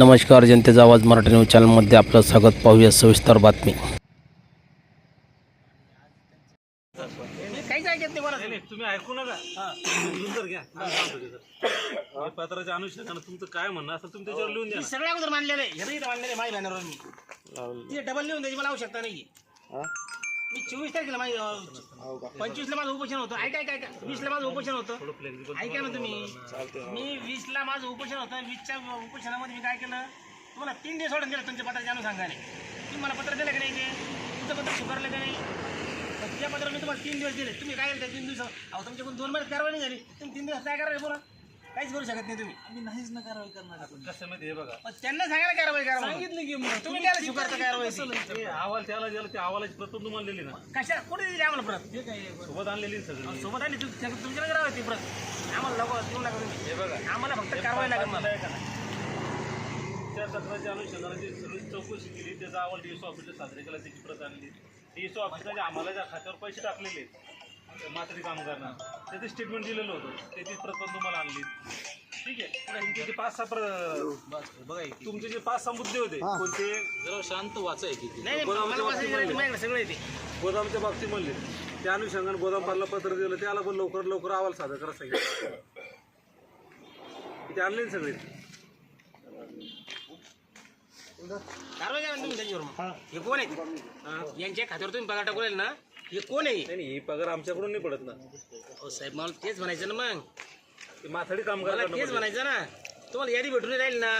नमस्कार जनतेचा आवाज मराठी न्यूज चॅनलमध्ये आपलं स्वागत. पाहूया सविस्तर बातमी. तुम्ही ऐकू नका. पत्राच्या अनुषंगानं तुमचं काय म्हणणं असं तुम्ही त्याच्यावर लिहून द्या सगळ्या अगोदर मानलेलं आहे. हे मानलेलं आहे माझ्या बॅनरवर मी ते डबल लिहून द्यायची मला आवश्यकता नाही. मी चोवीस तारखेला माझी पंचवीसला माझं उपोषण होतं. ऐका ऐका ऐका. वीसला माझं उपोषण होतं. ऐका ना तुम्ही. मी वीसला माझं उपोषण होतं. वीसच्या उपोषणामध्ये मी काय केलं? तुम्हाला तीन दिवस सोडून दिलं तुमच्या पत्राच्या अनुषंगाने. तुम्ही मला पत्र दिलं की नाही ते? तुमचं पत्र स्वीकारलं का नाही? त्या पत्र मी तुम्हाला तीन दिवस दिले. तुम्ही काय केलं तीन दिवस अहो तुमच्याकडून दोन महिन्यात कारवाई नाही झाली. तुम्ही तीन दिवस काय करायला बोला? काहीच करू शकत नाही तुम्ही. आम्ही नाहीच ना कारवाई करणार कसं माहिती हे बघा. मग त्यांना सांगायला कारवाई करा म्हणून. सांगितलं की मग. तुम्ही काय स्वीकारता कारवाई ते. अहवाल त्याला गेला त्या अहवालाची प्रत तुम्ही आणलेली ना. कशा कुठे दिली आम्हाला प्रत? हे काय आहे? सोबत आणलेली ना सगळी. सोबत आली तुम- तुमच्याकडे राहावी ती प्रत. आम्हाला नको देऊ नका तुम्ही. हे बघा. आम्हाला फक्त कारवाई लागेल मला. त्या तक्रारच्या अनुषंगाने जी सगळी चौकशी केली त्याचा अहवाल डीएसओ ऑफिसला साजरे केला त्याची प्रत आणली. डीएसओ ऑफिसला आम्हाला ज्या खात्यावर पैसे टाकलेले आहेत, माथाडी कामगारांना त्याचे स्टेटमेंट दिलेलं होतं. त्याची प्रत पण तुम्हाला आणली. ठीक आहे? तुमचे जे पाच सहा प्र- बघा तुमचे जे पाच सहा मुद्दे होते. कोणते? जरा शांत वाचाय नाही नाही मला वाचायचं नाही, माझ्याकडे सगळं येते. गोदामच्या बाबतीत म्हणले. त्या अनुषंगाने गोदामपालला पत्र दिलं त्याला पण लवकर लवकर अहवाल सादर करा सांगितलं ते आणले ना सगळे. कारवाई करा ना तुम्ही त्याच्यावर मग. हे. कोण आहेत? यांच्या खात्यावर तुम्ही पगार टाकू ना? हे कोण आहे? नाही नाही, ही पगार आमच्याकडून नाही पडत ना. अहो साहेब मला तेच म्हणायचं ना मग. ते माथाडी मला कामगार तेच म्हणायचं ना. तुम्हाला यादी भेटून राहील ना.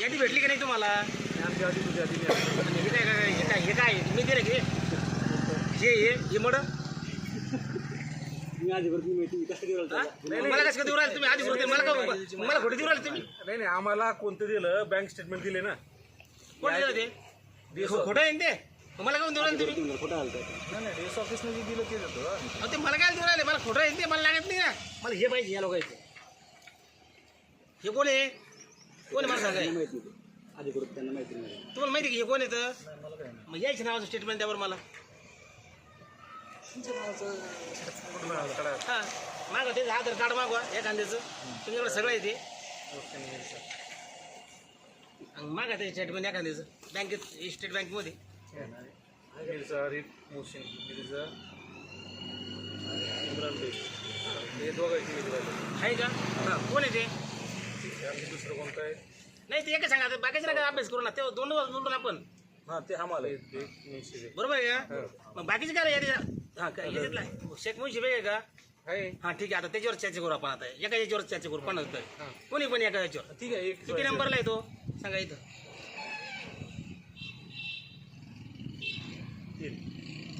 यादी भेटली का नाही तुम्हाला? आमच्या आधी तुझ्या आधी मी आलो. आणि हे काय काय हे काय हे काय? मी दिलं की हे? हे हे मड? मला कसं देऊ राहिले तुम्ही? आधी मला का मला खोटे देऊ राहिले तुम्ही? नाही नाही आम्हाला कोणतं दिलं? बँक स्टेटमेंट दिले ना. कोण दिलं ते? खोटं आहे ना ते? मला काय देऊ राहिले तुम्ही? नाही नाही एस ऑफिसने जे दिलं ते देतो हा. अहो, ते मला काय देऊ राहिले? मला खोटं आहे ना ते मला लागत नाही ना. मला हे पाहिजे या लोकांचं. हे कोण आहे? कोण आहे मला सांगाय? तुम्हाला माहिती आहे की हे कोण येतं मग यायचं नावाचं स्टेटमेंट त्यावर मला. हां मागं त्याचं आधार कार्ड मागवा एखाद्याचं तुमच्याकडे सगळं येते मागा ते स्टेटमेंट एखाद्याचं बँकेत स्टेट बँकमध्ये. मिर्झा आरिफ मोहसिन मिर्झा इम्रान बेग. हे दोघांची मी दिलं आहे का? हां कोण आहे ते? आणि दुसरं कोणतं आहे? नाही ते एकच सांगा आता बाकीचे नका अभ्यास करू ना. ते दोन दिवस बोलतो ना आपण. हां ते आम्हाला मुन्शी बेग बरोबर आहे का? मग बाकीचे काय यादी हां काय याच्यातला शेख मुंशी बेग आहे का? आहे. हां ठीक आहे आता त्याच्यावर चर्चा करू आपण आता. एका याच्यावर चर्चा करू पण कोणी पण एका याच्यावर? ठीक आहे एक किती नंबरला येतो सांगा इथं.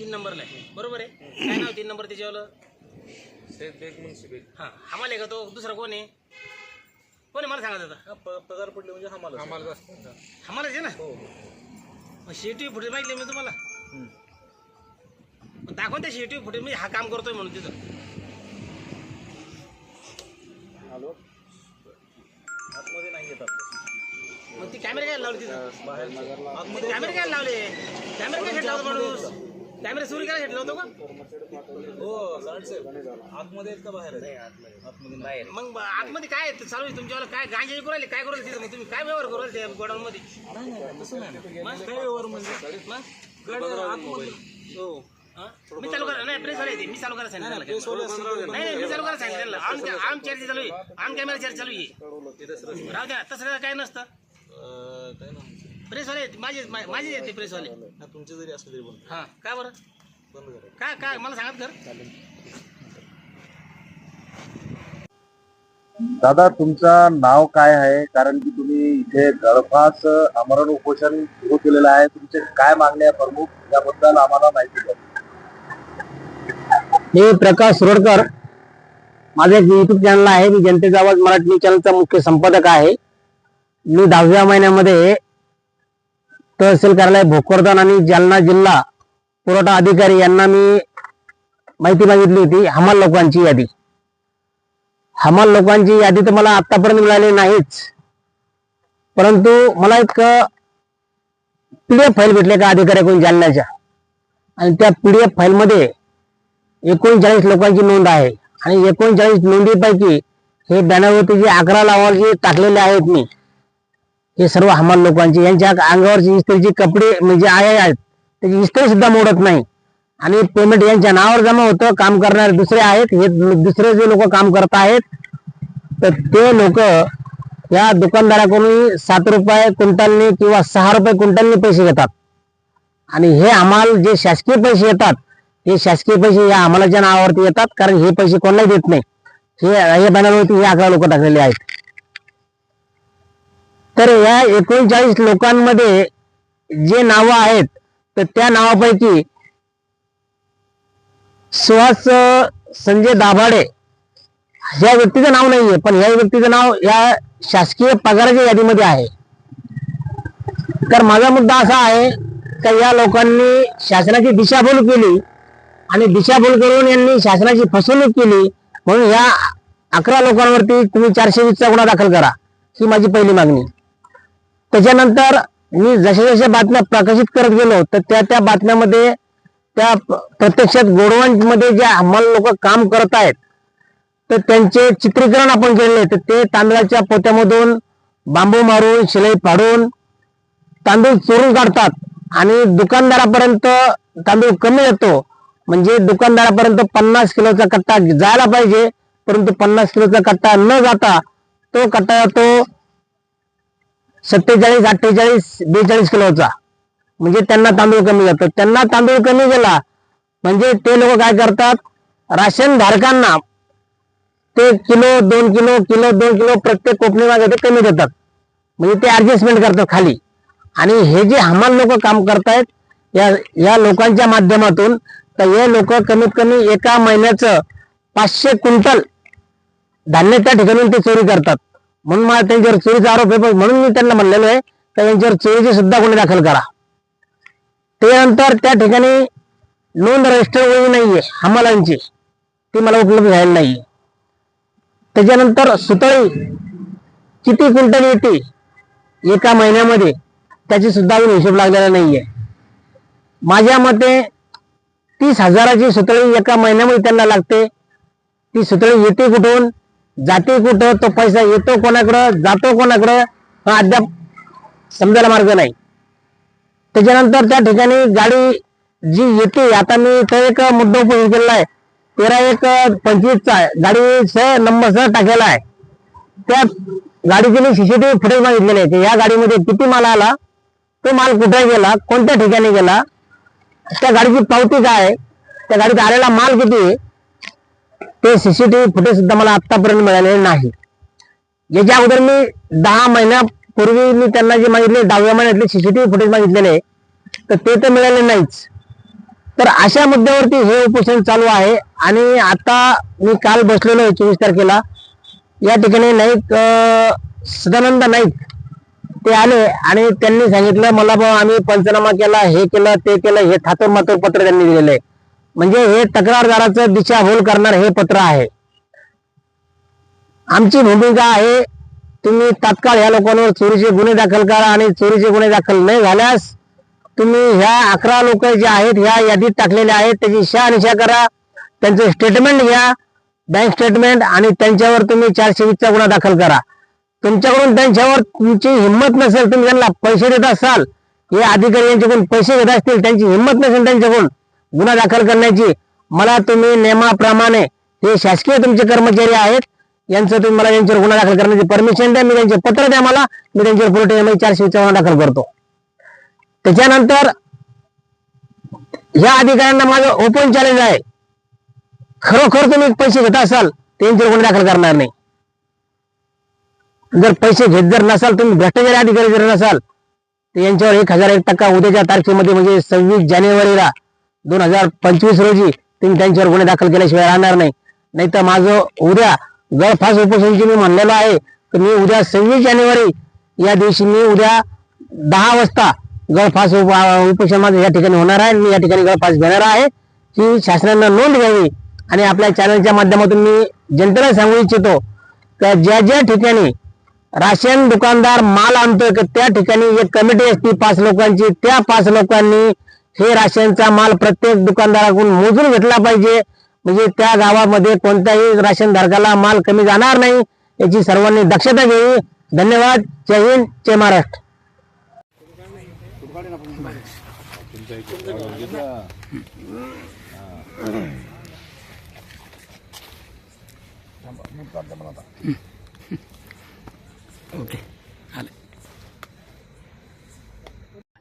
तीन नंबरला आहे. बरोबर आहे? काय नाव तीन नंबर त्याच्यावर शेख बेग मुन्शी बेग हां आम्हाला आहे का तो? दुसरा कोण आहे? कोण आहे? मला सांगा दादा. हा प- पगार पडले म्हणजे आम्हाला असतं आम्हालाच आहे ना? हो. मग शेटी फुटे माहिती मी तुम्हाला. मग दाखवा त्या शेटी फुटे मी हा काम करतोय म्हणून तिथं. हॅलो? आतमध्ये नाही येत आपलं. मग ती कॅमेरे काय लावले तिथं? बाहेर ते कॅमेरे काय लावले? कॅमेरे काय लावतो माणूस? कॅमेरे सुरू काय लावतो का? हो साहेब. आतमध्ये आहेत का बाहेर? आहेत आतमध्ये. बाहेर. मग आतमध्ये काय आहे? चालू आहे तुमच्यावाला काय गांजा करू राहिले? काय करू राहिले तिथं? मग तुम्ही काय व्यवहार करू राहिले त्या गोडाऊन मध्ये नाही नाही तसं नाही. मग काय व्यवहार म्हणजे? मग? गड आतमध्ये. हो. हा? मी चालू करा. नाही प्रेस वाले मी चालू करायला सांगितलं नाही नाही मी चालू करायला सांगितलं आम आम चर्चा चालू आहे. आम कॅमेरा चर्चा चालू आहे. राहू द्या. तसं काय नसतं. अं, काय ना प्रेसवाले आहेत, माझे माझे येते प्रेसवाले ना तुमचे जरी असले तरी बंद हा का बरं? बंद करा. काय काय मला सांगत कर दादा तुमचं नाव काय आहे? कारण की तुम्ही इथे जवळपास आमरण उपोषण सुरू केलेलं आहे. तुमचे काय मागण्या आहे प्रमुख? याबद्दल आम्हाला माहिती द्या. मी प्रकाश सुरडकर माझं एक युट्यूब चॅनल आहे. मी जनतेचा आवाज मराठी चॅनलचा मुख्य संपादक आहे. मी दहाव्या महिन्यामध्ये तहसील कार्यालय भोकरदन आणि जालना जिल्हा पुरवठा अधिकारी यांना मी माहिती मागितली होती हमाल लोकांची यादी. हमाल लोकांची यादी तर मला आतापर्यंत मिळाली नाहीच. परंतु मला एक पीडीएफ फाईल भेटले का अधिकाऱ्याकडून जालन्याच्या. आणि त्या पीडीएफ फाईलमध्ये एकोणचाळीस लोकांची नोंद आहे. आणि एकोणचाळीस नोंदीपैकी हे बॅनरवरती जे अकरा लावाचे टाकलेले आहेत मी हे सर्व हमाल लोकांचे यांच्या अंगावरची इस्त्रीचे कपडे म्हणजे आहे आहेत त्याची इस्त्री सुद्धा मोडत नाही. आणि पेमेंट यांच्या नावावर जमा होतं काम करणारे दुसरे आहेत हे दुसरे जे लोक काम करत आहेत तर ते लोक या दुकानदाराकडून सात रुपये क्विंटलने किंवा सहा रुपये क्विंटलने पैसे घेतात. आणि हे आम्हाला जे शासकीय पैसे येतात हे शासकीय पैसे या आम्हालाच्या नावावरती येतात कारण हे पैसे कोणालाही देत नाही. हे हे बॅनरवरती हे अकरा लोक टाकलेले आहेत. तर या एकोणचाळीस लोकांमध्ये जे नावं आहेत तर त्या नावापैकी सुहास संजय दाभाडे या व्यक्तीचं नाव नाहीये पण या व्यक्तीचं नाव या शासकीय पगाराच्या यादीमध्ये आहे. तर माझा मुद्दा असा आहे का या लोकांनी शासनाची दिशाभूल केली आणि दिशाभूल करून यांनी शासनाची फसवणूक केली म्हणून या अकरा लोकांवरती तुम्ही चारशे वीसचा गुन्हा दाखल करा ही माझी पहिली मागणी. त्याच्यानंतर मी जशा जशा बातम्या प्रकाशित करत गेलो तर त्या त्या बातम्यामध्ये त्या प्रत्यक्षात गोडवांमध्ये जे हमाल लोक काम करत आहेत तर त्यांचे चित्रीकरण आपण केले तर ते तांदळाच्या पोत्यामधून बांबू मारून शिलाई फाडून तांदूळ चोरून काढतात. आणि दुकानदारापर्यंत तांदूळ कमी येतो. म्हणजे दुकानदारापर्यंत पन्नास किलोचा कट्टा जायला पाहिजे परंतु पन्नास किलोचा कट्टा न जाता तो कट्टा तो सत्तेचाळीस अठ्ठेचाळीस बेचाळीस किलोचा म्हणजे त्यांना तांदूळ कमी जातो. त्यांना तांदूळ कमी गेला म्हणजे ते लोक काय करतात? राशन धारकांना ते किलो दोन किलो किलो दोन किलो प्रत्येक कोपणी मागे ते कमी देतात. म्हणजे ते ऍडजस्टमेंट करतात खाली. आणि हे जे हमाल लोक काम करतायत या या लोकांच्या माध्यमातून तर हे लोक कमीत कमी एका महिन्याचं पाचशे क्विंटल धान्य त्या ठिकाणी ते चोरी करतात. म्हणून मला त्यांच्यावर चोरीचा आरोप आहे म्हणून मी त्यांना म्हणलेलो आहे का यांच्यावर चोरीचे सुद्धा गुन्हे दाखल करा. त्यानंतर त्या ठिकाणी नोंद रजिस्टर वही नाहीये हमालांची. ती मला उपलब्ध झालेली नाहीये. त्याच्यानंतर सुतळी किती क्विंटल येते एका महिन्यामध्ये त्याची सुद्धा अजून हिशोब लागलेला नाहीये. माझ्या मते तीस हजाराची सुतळी एका महिन्यामध्ये त्यांना लागते. ती सुतळी येते कुठून? जाते कुठं तो पैसा येतो कोणाकडं जातो कोणाकडं हा अद्याप समजायला मार्ग नाही. त्याच्यानंतर त्या ठिकाणी गाडी जी येते आता मी इथं एक मुद्दा उपयोग केलेला आहे. तेरा एक पंचवीसचा आहे. सह नंबर सह टाकलेला आहे. त्या गाडीचे मी सीसीटीव्ही फुटेज मागितलेले आहे या गाडीमध्ये किती माल आला तो माल कुठे गेला कोणत्या ठिकाणी गेला त्या गाडीची पावती काय आहे त्या गाडीत आलेला माल किती आहे ते सीसीटीव्ही फुटेज सुद्धा मला आतापर्यंत मिळालेले नाही. याच्या अगोदर मी दहा महिन्यापूर्वी मी त्यांना जे मागितले दहाव्या महिन्यातले सीसीटीव्ही फुटेज मागितलेले तर ते तर मिळाले नाहीच. तर अशा मुद्द्यावरती हे उपोषण चालू आहे आणि आता मी काल बसलेलो आहे चोवीस तारखेला. या ठिकाणी नाईक सदानंद नाईक ते आले आणि त्यांनी सांगितलं मला आम्ही पंचनामा केला हे केलं ते केलं हे थातोर मातोर पत्र त्यांनी दिलेलं आहे. म्हणजे हे तक्रारदाराचं दिशाभूल करणार हे पत्र आहे. आमची भूमिका आहे तुम्ही तात्काळ ह्या लोकांवर चोरीचे गुन्हे दाखल करा आणि चोरीचे गुन्हे दाखल नाही झाल्यास तुम्ही ह्या अकरा लोक जे आहेत ह्या यादीत टाकलेल्या आहेत त्याची शहानिशा करा त्यांचं स्टेटमेंट घ्या बँक स्टेटमेंट आणि त्यांच्यावर तुम्ही चारशे वीसचा गुन्हा दाखल करा. तुमच्याकडून त्यांच्यावर तुमची हिंमत नसेल तुम्ही त्यांना पैसे देत असाल हे अधिकारी यांच्याकडून पैसे घेत असतील त्यांची हिंमत नसेल त्यांच्याकडून गुन्हा दाखल करण्याची. मला तुम्ही नियमाप्रमाणे हे शासकीय तुमचे कर्मचारी आहेत यांचं तुम्ही मला यांच्यावर गुन्हा दाखल करण्याची परमिशन द्या मी त्यांचे पत्र द्या मला मी त्यांच्यावर पोलीस चारशे चव्हाण गुन्हा दाखल करतो. त्याच्यानंतर या अधिकाऱ्यांना माझं ओपन चॅलेंज आहे. खरोखर तुम्ही पैसे घेत असाल त्यांच्यावर गुन्हा दाखल करणार नाही. जर पैसे घेत जर नसाल तुम्ही भ्रष्टाचारी अधिकारी जर नसाल तर यांच्यावर एक हजार एक टक्का उद्याच्या तारखेमध्ये म्हणजे सव्वीस जानेवारीला दोन हजार पंचवीस रोजी तुम्ही त्यांच्यावर गुन्हे दाखल केल्याशिवाय राहणार नाही. नाहीतर माझं उद्या गळफास उपोषणची मी म्हणलेलं आहे तर मी उद्या सव्वीस जानेवारी या दिवशी मी उद्या दहा वाजता गळफास उप उपोषण माझं या ठिकाणी होणार आहे. मी या ठिकाणी गळफास घेणार आहे. की शासनानं नोंद घ्यावी आणि आपल्या चॅनलच्या माध्यमातून मी जनतेला सांगू इच्छितो का ज्या ज्या ठिकाणी राशन दुकानदार माल आणतोय त्या ठिकाणी एक कमिटी असते पाच लोकांची त्या पाच लोकांनी हे राशनचा माल प्रत्येक दुकानदाराकडून मोजून घेतला पाहिजे. म्हणजे त्या गावामध्ये कोणत्याही राशन धारकाला माल कमी जाणार नाही याची सर्वांनी दक्षता घ्यावी. धन्यवाद. जय हिंद जय महाराष्ट्र. ओके.